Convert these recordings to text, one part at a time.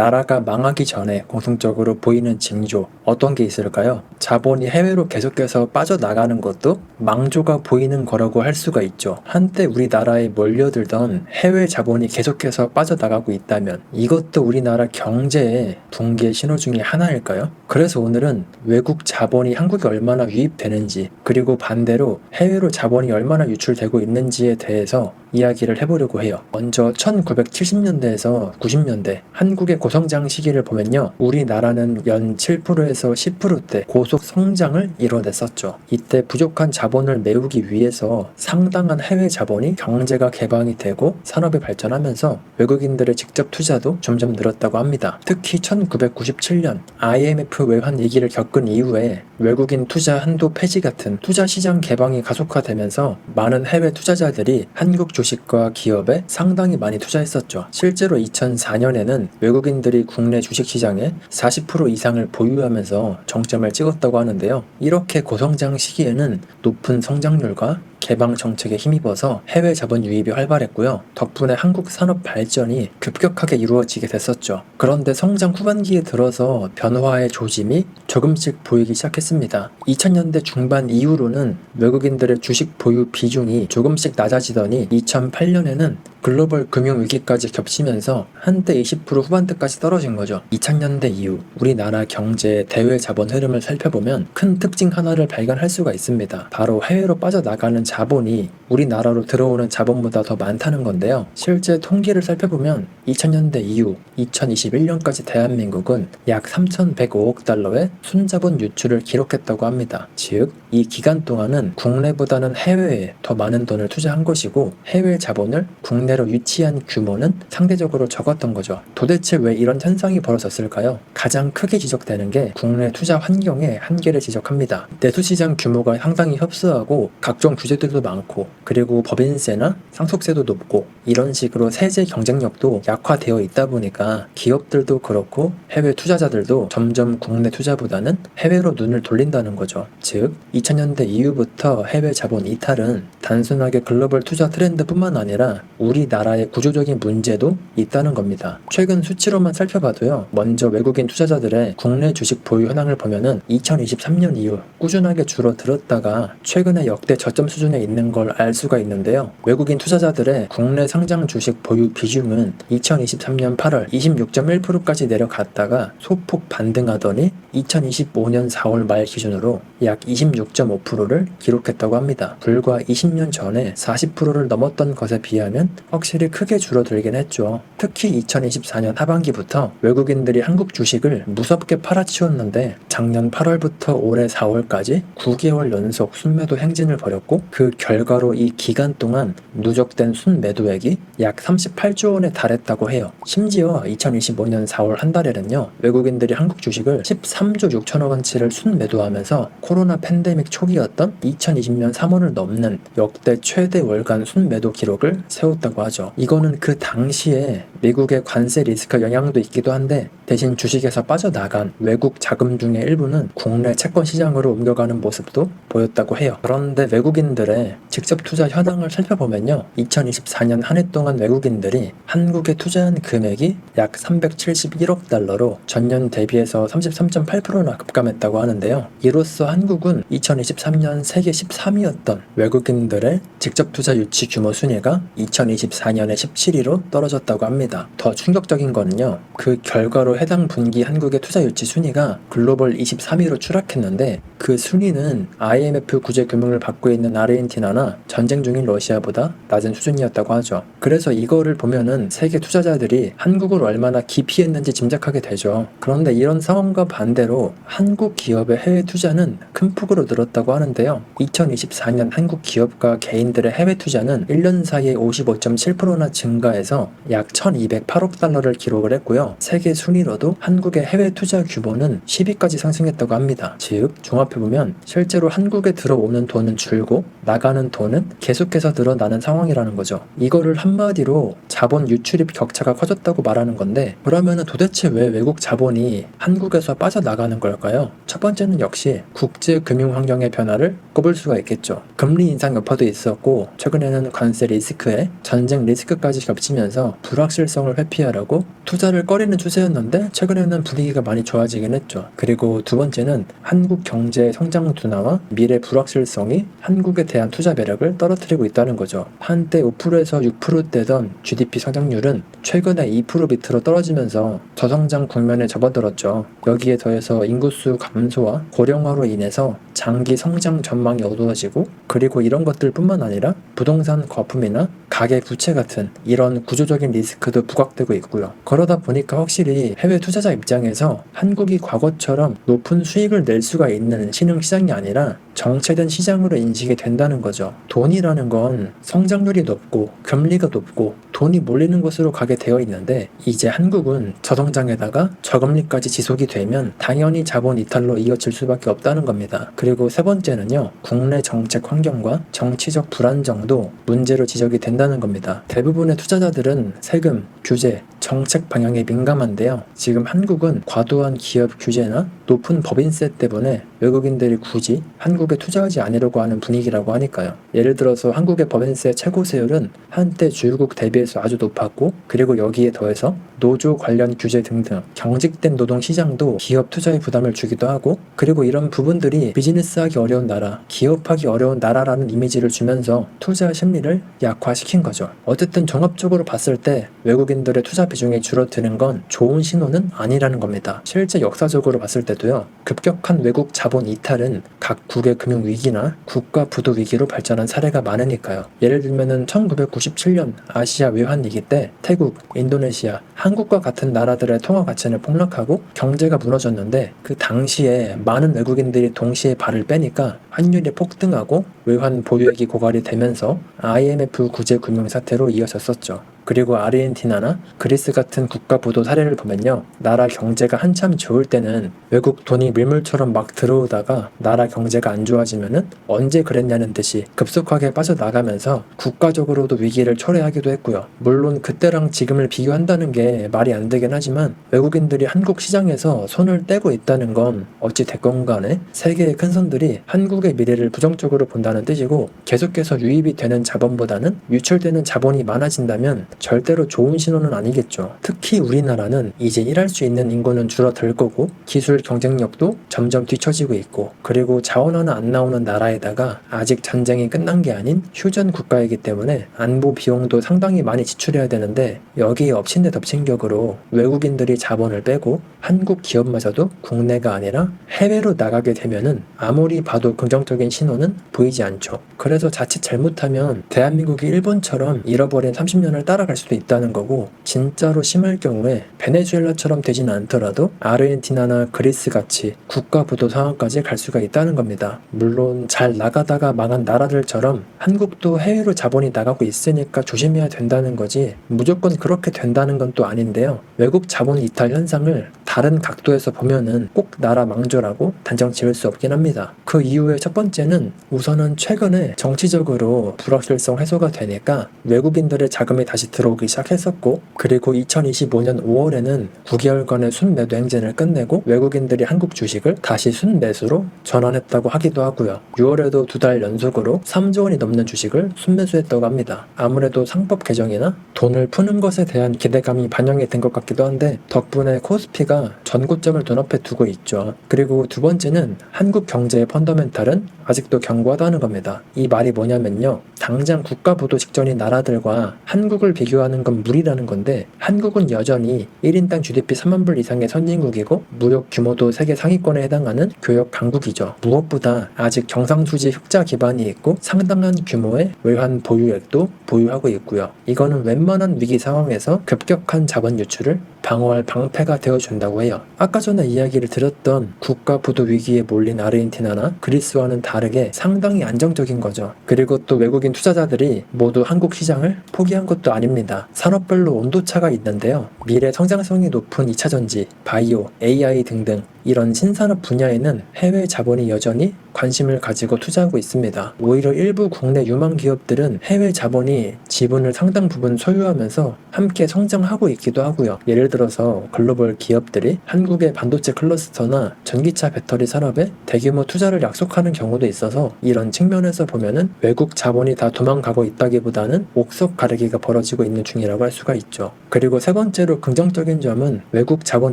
나라가 망하기 전에 공통적으로 보이는 징조 어떤 게 있을까요? 자본이 해외로 계속해서 빠져나가는 것도 망조가 보이는 거라고 할 수가 있죠. 한때 우리나라에 몰려들던 해외 자본이 계속해서 빠져나가고 있다면 이것도 우리나라 경제의 붕괴 신호 중에 하나일까요? 그래서 오늘은 외국 자본이 한국에 얼마나 유입되는지 그리고 반대로 해외로 자본이 얼마나 유출되고 있는지에 대해서 이야기를 해보려고 해요. 먼저 1970년대에서 90년대 한국의 고성장 시기를 보면요. 우리나라는 연 7%에서 10%대 고속 성장을 이뤄냈었죠. 이때 부족한 자본을 메우기 위해서 상당한 해외 자본이 경제가 개방이 되고 산업이 발전하면서 외국인들의 직접 투자도 점점 늘었다고 합니다. 특히 1997년 IMF 외환 위기를 겪은 이후에 외국인 투자 한도 폐지 같은 투자 시장 개방이 가속화되면서 많은 해외 투자자들이 한국 주 식과 기업에 상당히 많이 투자했었죠. 실제로 2004년에는 외국인들이 국내 주식 시장에 40% 이상을 보유하면서 정점을 찍었다고 하는데요. 이렇게 고성장 시기에는 높은 성장률과 개방 정책에 힘입어서 해외 자본 유입이 활발했고요. 덕분에 한국 산업 발전이 급격하게 이루어지게 됐었죠. 그런데 성장 후반기에 들어서 변화의 조짐이 조금씩 보이기 시작했습니다. 2000년대 중반 이후로는 외국인들의 주식 보유 비중이 조금씩 낮아지더니 2008년에는 글로벌 금융 위기까지 겹치면서 한때 20% 후반대까지 떨어진 거죠. 2000년대 이후 우리나라 경제의 대외 자본 흐름을 살펴보면 큰 특징 하나를 발견할 수가 있습니다. 바로 해외로 빠져나가는 자본이 우리나라로 들어오는 자본보다 더 많다는 건데요. 실제 통계를 살펴보면 2000년대 이후 2021년까지 대한민국은 약 3,105억 달러의 순자본 유출을 기록했다고 합니다. 즉, 이 기간 동안은 국내보다는 해외에 더 많은 돈을 투자한 것이고 해외 자본을 국내로 유치한 규모는 상대적으로 적었던 거죠. 도대체 왜 이런 현상이 벌어졌을까요? 가장 크게 지적되는 게 국내 투자 환경의 한계를 지적합니다. 내수시장 규모가 상당히 협소하고 각종 규제 들도 많고 그리고 법인세나 상속세도 높고 이런 식으로 세제 경쟁력도 약화되어 있다 보니까 기업들도 그렇고 해외 투자자들도 점점 국내 투자보다는 해외로 눈을 돌린다는 거죠. 즉 2000년대 이후부터 해외 자본 이탈은 단순하게 글로벌 투자 트렌드뿐만 아니라 우리나라의 구조적인 문제도 있다는 겁니다. 최근 수치로만 살펴봐도요. 먼저 외국인 투자자들의 국내 주식 보유 현황을 보면은 2023년 이후 꾸준하게 줄어들었다가 최근에 역대 저점 수준 에 있는 걸 알 수가 있는데요. 외국인 투자자들의 국내 상장 주식 보유 비중은 2023년 8월 26.1%까지 내려갔다가 소폭 반등하더니 2025년 4월 말 기준으로 약 26.5%를 기록했다고 합니다. 불과 20년 전에 40%를 넘었던 것에 비하면 확실히 크게 줄어들긴 했죠. 특히 2024년 하반기부터 외국인들이 한국 주식을 무섭게 팔아치웠는데 작년 8월부터 올해 4월까지 9개월 연속 순매도 행진을 벌였고 그 결과로 이 기간 동안 누적된 순매도액이 약 38조 원에 달했다고 해요. 심지어 2025년 4월 한 달에는요 외국인들이 한국 주식을 13조 6천억 원치를 순매도하면서 코로나 팬데믹 초기였던 2020년 3월을 넘는 역대 최대 월간 순매도 기록을 세웠다고 하죠. 이거는 그 당시에 미국의 관세 리스크 영향도 있기도 한데 대신 주식에서 빠져나간 외국 자금 중의 일부는 국내 채권 시장으로 옮겨가는 모습도 보였다고 해요. 그런데 외국인들 의 직접 투자 현황을 살펴보면요. 2024년 한 해 동안 외국인들이 한국에 투자한 금액이 약 371억 달러로 전년 대비해서 33.8%나 급감했다고 하는데요. 이로써 한국은 2023년 세계 13위였던 외국인들의 직접 투자 유치 규모 순위가 2024년에 17위로 떨어졌다고 합니다. 더 충격적인 거는요. 그 결과로 해당 분기 한국의 투자 유치 순위가 글로벌 23위로 추락했는데 그 순위는 IMF 구제 금융을 받고 있는 아르 헨티나나 전쟁 중인 러시아보다 낮은 수준이었다고 하죠. 그래서 이거를 보면은 세계 투자자들이 한국을 얼마나 기피 했는지 짐작하게 되죠. 그런데 이런 상황과 반대로 한국 기업의 해외 투자는 큰 폭으로 늘었다고 하는데요. 2024년 한국 기업과 개인들의 해외 투자는 1년 사이에 55.7%나 증가해서 약 1208억 달러를 기록을 했고요. 세계 순위로도 한국의 해외 투자 규모는 10위까지 상승했다고 합니다. 즉, 종합해보면 실제로 한국에 들어오는 돈은 줄고 나가는 돈은 계속해서 늘어나는 상황이라는 거죠. 이거를 한마디로 자본 유출입 격차가 커졌다고 말하는 건데 그러면은 도대체 왜 외국 자본이 한국에서 빠져나가는 걸까요? 첫 번째는 역시 국제 금융 환경의 변화를 꼽을 수가 있겠죠. 금리 인상 여파도 있었고 최근에는 관세 리스크에 전쟁 리스크까지 겹치면서 불확실성을 회피하려고 투자를 꺼리는 추세였는데 최근에는 분위기가 많이 좋아지긴 했죠. 그리고 두 번째는 한국 경제의 성장 둔화와 미래 불확실성이 한국에 대한 투자 매력을 떨어뜨리고 있다는 거죠. 한때 5%에서 6%대던 GDP 성장률은 최근에 2% 밑으로 떨어지면서 저성장 국면에 접어들었죠. 여기에 더해서 인구수 감소와 고령화로 인해서 장기 성장 전망이 어두워지고 그리고 이런 것들뿐만 아니라 부동산 거품이나 가계 부채 같은 이런 구조적인 리스크도 부각되고 있고요. 그러다 보니까 확실히 해외 투자자 입장에서 한국이 과거처럼 높은 수익을 낼 수가 있는 신흥 시장이 아니라 정체된 시장으로 인식이 된다는 거죠. 돈이라는 건 성장률이 높고 금리가 높고 돈이 몰리는 곳으로 가게 되어 있는데 이제 한국은 저성장에다가 저금리까지 지속이 되면 당연히 자본 이탈로 이어질 수밖에 없다는 겁니다. 그리고 세 번째는요. 국내 정책 환경과 정치적 불안정도 문제로 지적이 된다는 겁니다. 대부분의 투자자들은 세금, 규제, 정책 방향에 민감한데요. 지금 한국은 과도한 기업 규제나 높은 법인세 때문에 외국인들이 굳이 한국에 투자하지 않으려고 하는 분위기라고 하니까요. 예를 들어서 한국의 법인세 최고 세율은 한때 주요국 대비해서 아주 높았고 그리고 여기에 더해서 노조 관련 규제 등등 경직된 노동 시장도 기업 투자에 부담을 주기도 하고 그리고 이런 부분들이 비즈니스하기 어려운 나라, 기업하기 어려운 나라라는 이미지를 주면서 투자 심리를 약화시킨 거죠. 어쨌든 종합적으로 봤을 때 외국인들의 투자 비중이 줄어드는 건 좋은 신호는 아니라는 겁니다. 실제 역사적으로 봤을 때도요. 급격한 외국 자본 이탈은 각 국의 금융 위기나 국가 부도 위기로 발전한 사례가 많으니까요. 예를 들면은 1997년 아시아 외환 위기 때 태국, 인도네시아, 한국과 같은 나라들의 통화 가치는 폭락하고 경제가 무너졌는데 그 당시에 많은 외국인들이 동시에 발을 빼니까 환율이 폭등하고 외환 보유액이 고갈이 되면서 IMF 구제 금융 사태로 이어졌었죠. 그리고 아르헨티나나 그리스 같은 국가 부도 사례를 보면요. 나라 경제가 한참 좋을 때는 외국 돈이 밀물처럼 막 들어오다가 나라 경제가 안 좋아지면은 언제 그랬냐는 듯이 급속하게 빠져나가면서 국가적으로도 위기를 초래하기도 했고요. 물론 그때랑 지금을 비교한다는 게 말이 안 되긴 하지만 외국인들이 한국 시장에서 손을 떼고 있다는 건 어찌 됐건 간에 세계의 큰 손들이 한국의 미래를 부정적으로 본다는 뜻이고 계속해서 유입이 되는 자본보다는 유출되는 자본이 많아진다면 절대로 좋은 신호는 아니겠죠. 특히 우리나라는 이제 일할 수 있는 인구는 줄어들 거고 기술 경쟁력도 점점 뒤처지고 있고 그리고 자원 하나 안 나오는 나라에다가 아직 전쟁이 끝난 게 아닌 휴전 국가이기 때문에 안보 비용도 상당히 많이 지출해야 되는데 여기에 엎친 데 덮친 격으로 외국인들이 자본을 빼고 한국 기업마저도 국내가 아니라 해외로 나가게 되면은 아무리 봐도 긍정적인 신호는 보이지 않죠. 그래서 자칫 잘못하면 대한민국이 일본처럼 잃어버린 30년을 따라갈 수도 있다는 거고 진짜로 심할 경우에 베네수엘라처럼 되지는 않더라도 아르헨티나나 그리스 같이 국가 부도 상황까지 갈 수가 있다는 겁니다. 물론 잘 나가다가 망한 나라들처럼 한국도 해외로 자본이 나가고 있으니까 조심해야 된다는 거지 무조건 그렇게 된다는 건 또 아닌데요. 외국 자본 이탈 현상을 다른 각도에서 보면은 꼭 나라 망조라고 단정 지을 수 없긴 합니다. 그 이유의 첫 번째는 우선은 최근에 정치적으로 불확실성 해소가 되니까 외국인들의 자금이 다시 들어 오기 시작했었고 그리고 2025년 5월에는 9개월간의 순매도 행진을 끝내고 외국인들이 한국 주식을 다시 순매수로 전환했다고 하기도 하고요. 6월에도 두 달 연속으로 3조 원이 넘는 주식을 순매수했다고 합니다. 아무래도 상법 개정이나 돈을 푸는 것에 대한 기대감이 반영이 된 것 같기도 한데 덕분에 코스피가 전고점을 눈앞에 두고 있죠. 그리고 두 번째는 한국 경제의 펀더멘탈은 아직도 견고하다는 겁니다. 이 말이 뭐냐면요. 당장 국가 부도 직전인 나라들과 한국을 비교 하는 건 무리라는 건데 한국은 여전히 1인당 GDP 3만 불 이상의 선진국이고 무역 규모도 세계 상위권에 해당하는 교역 강국이죠. 무엇보다 아직 경상수지 흑자 기반이 있고 상당한 규모의 외환 보유액도 보유하고 있고요. 이거는 웬만한 위기 상황에서 급격한 자본 유출을 방어할 방패가 되어준다고 해요. 아까 전에 이야기를 드렸던 국가 부도 위기에 몰린 아르헨티나나 그리스와는 다르게 상당히 안정적인 거죠. 그리고 또 외국인 투자자들이 모두 한국 시장을 포기한 것도 아닙니다. 산업별로 온도차가 있는데요. 미래 성장성이 높은 2차전지, 바이오, AI 등등 이런 신산업 분야에는 해외 자본이 여전히 관심을 가지고 투자하고 있습니다. 오히려 일부 국내 유망 기업들은 해외 자본이 지분을 상당 부분 소유하면서 함께 성장하고 있기도 하고요. 예를 들어서 글로벌 기업들이 한국의 반도체 클러스터나 전기차 배터리 산업에 대규모 투자를 약속하는 경우도 있어서 이런 측면에서 보면은 외국 자본이 다 도망가고 있다기보다는 옥석 가르기가 벌어지고 있는 중이라고 할 수가 있죠. 그리고 세 번째로 긍정적인 점은 외국 자본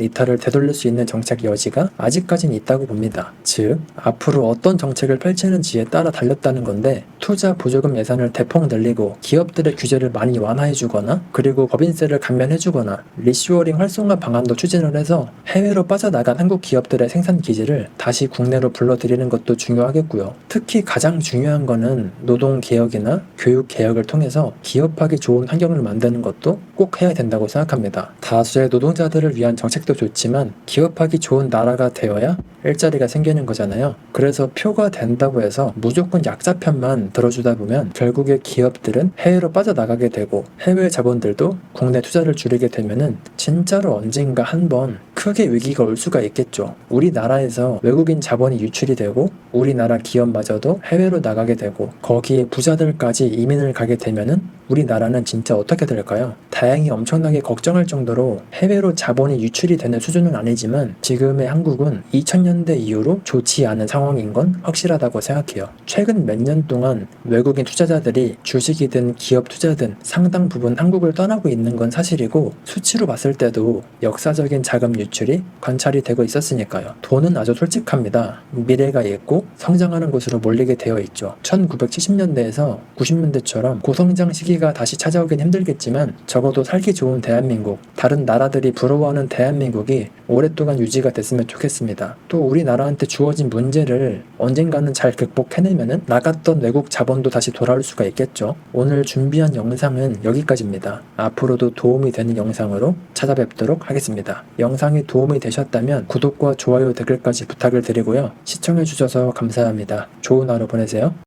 이탈을 되돌릴 수 있는 정책 여지가 아직까지는 있다고 봅니다. 즉, 앞으로 어떤 정책을 펼치는지에 따라 달렸다는 건데 투자 보조금 예산을 대폭 늘리고 기업들의 규제를 많이 완화해주거나 그리고 법인세를 감면해주거나 리슈어링 활성화 방안도 추진을 해서 해외로 빠져나간 한국 기업들의 생산 기지를 다시 국내로 불러들이는 것도 중요하겠고요. 특히 가장 중요한 거는 노동 개혁이나 교육 개혁을 통해서 기업하기 좋은 환경을 만드는 것도 꼭 해야 된다고 생각합니다. 다수의 노동자들을 위한 정책도 좋지만 기업하기 좋은 나라가 되어야 일자리가 생기는 거잖아요. 그래서 표가 된다고 해서 무조건 약자 편만 들어주다 보면 결국에 기업들은 해외로 빠져나가게 되고 해외 자본들도 국내 투자를 줄이게 되면은 진짜로 언젠가 한번 크게 위기가 올 수가 있겠죠. 우리나라에서 외국인 자본이 유출이 되고 우리나라 기업마저도 해외로 나가게 되고 거기에 부자들까지 이민을 가게 되면은 우리나라는 진짜 어떻게 될까요? 다행히 엄청나게 걱정할 정도로 해외로 자본이 유출이 되는 수준은 아니지만 지금의 한국은 2000년대 이후로 좋지 않은 상황인 건 확실하다고 생각해요. 최근 몇 년 동안 외국인 투자자들이 주식이든 기업 투자든 상당 부분 한국을 떠나고 있는 건 사실이고 수치로 봤을 때도 역사적인 자금 유출이 관찰이 되고 있었으니까요. 돈은 아주 솔직합니다. 미래가 있고 성장하는 곳으로 몰리게 되어 있죠. 1970년대에서 90년대처럼 고성장 시 기가 다시 찾아오긴 힘들겠지만 적어도 살기 좋은 대한민국, 다른 나라들이 부러워하는 대한민국이 오랫동안 유지가 됐으면 좋겠습니다. 또 우리나라한테 주어진 문제를 언젠가는 잘 극복해내면은 나갔던 외국 자본도 다시 돌아올 수가 있겠죠. 오늘 준비한 영상은 여기까지입니다. 앞으로도 도움이 되는 영상으로 찾아뵙도록 하겠습니다. 영상이 도움이 되셨다면 구독과 좋아요, 댓글까지 부탁을 드리고요. 시청해주셔서 감사합니다. 좋은 하루 보내세요.